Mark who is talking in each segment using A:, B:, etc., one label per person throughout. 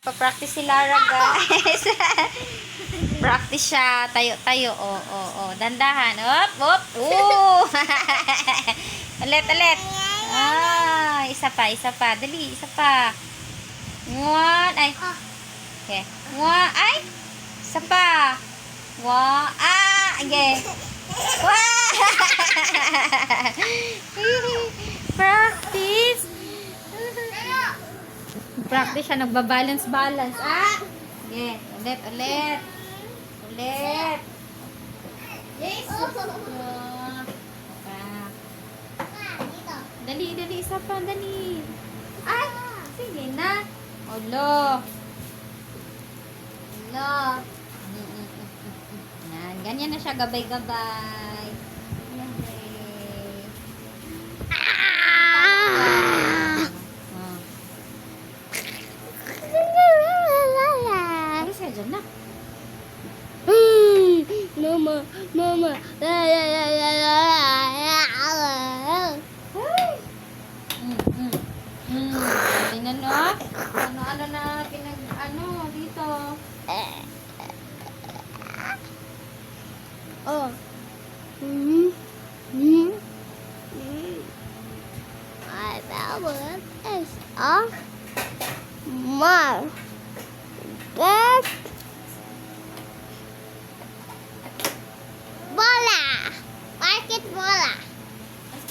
A: Pa-practice si Lara, guys. Practice siya. Tayo, tayo. O, oh, o, oh, Dandahan. Op, op. Oo. ulit, ulit. Ah, isa pa, isa pa. Dali, isa pa. One. Ay. Okay. One. Ay. Isa pa. One. Ah. Okay. Wow. Practice. Practice siya, nagbabalance-balance. Ah! Okay, ulit, ulit. Ulit. Yes. Ah. Dali, dali, isa pa, dali. Ay, sige na. Olo. Olo. Mm, mm, mm. Yan, ganyan na siya, gabay-gabay. いやいや。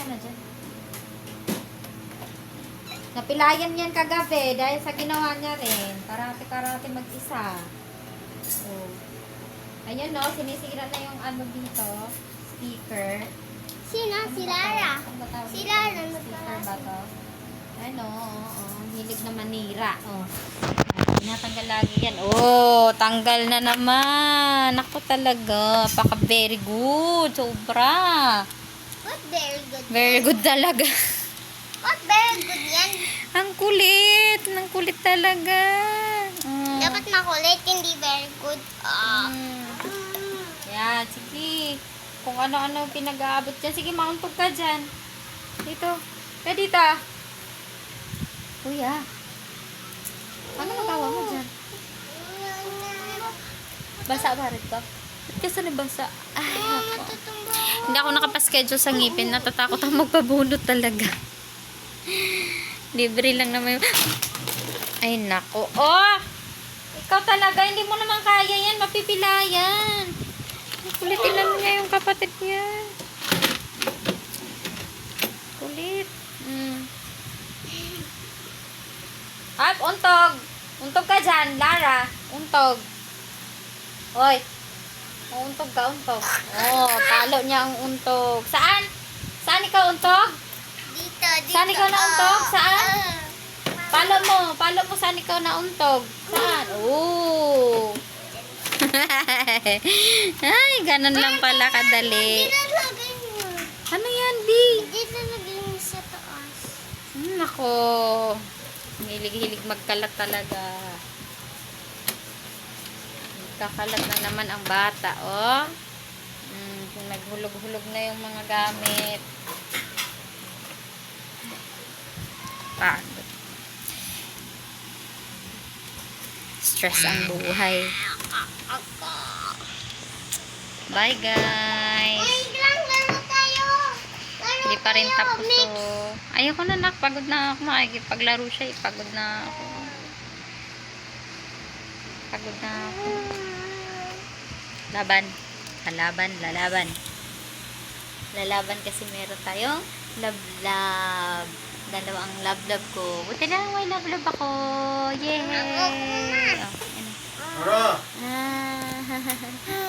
A: Na dyan. Napilayan yan kagabi dahil sa ginawa niya rin. Karate-karate mag-isa. Oh. Ayan no, sinisira na yung ano dito. Speaker.
B: Sino? Si Lara.
A: Ano ba tawag
B: Si
A: dito?
B: Lara,
A: Speaker ba to? Ano, oo, oo. Hilig na manira. Oh. Tinatanggal lagi yan. Oh, tanggal na naman. Ako talaga. Paka very good. Sobra.
B: What very good?
A: Very good talaga.
B: What very good yan?
A: Ang kulit. Ang kulit talaga. Mm.
B: Dapat makulit, hindi very good. Ah.
A: Mm. Yan, sige. Kung ano-ano pinag-aabot dyan. Sige, mauntog ka dyan. Dito. Ka dito. Kuya. Ano magawa mo dyan? Basa ba rin to? Ba't kasi nabasa? Ay, ako. Hindi ako nakapaschedule sa ngipin. Natatakot ako magpabunot talaga. Libre lang naman yung... Ay, nako. Oh! Ikaw talaga, hindi mo naman kaya yan. Mapipilayan. Kulitin lang niya yung kapatid niya. Kulit. Mm. Hap, untog. Untog ka dyan, Lara. Untog. Hoy. Oh, untog ka, untog. Oh, talo niya ang untog. Saan? Saan ikaw untog?
B: Dito, dito.
A: Saan ikaw nauntog?
B: Ah.
A: Saan?
B: Ah.
A: Palo mo. Palo mo saan ikaw nauntog. Saan? Oo. Ay, ganun lang pala kadali. Ano yan, B?
B: Dito mo sa taas.
A: Hmm, Nako. Hilig-hilig magkalat talaga. Kakalat na naman ang bata, oh. Kung naghulog-hulog na yung mga gamit. Pagod. Stress ang buhay. Bye, guys. Hindi pa rin tapos
B: Mix.
A: oh. Ayoko na nak, pagod na ako. Makikipaglaro siya eh. Pagod na ako. Pagod na ako. Laban. Lalaban, lalaban. Lalaban kasi meron tayong love-love. Dalawa ang love-love ko. Buti na lang may love-love ako. Yay! Oh, ano? Ah.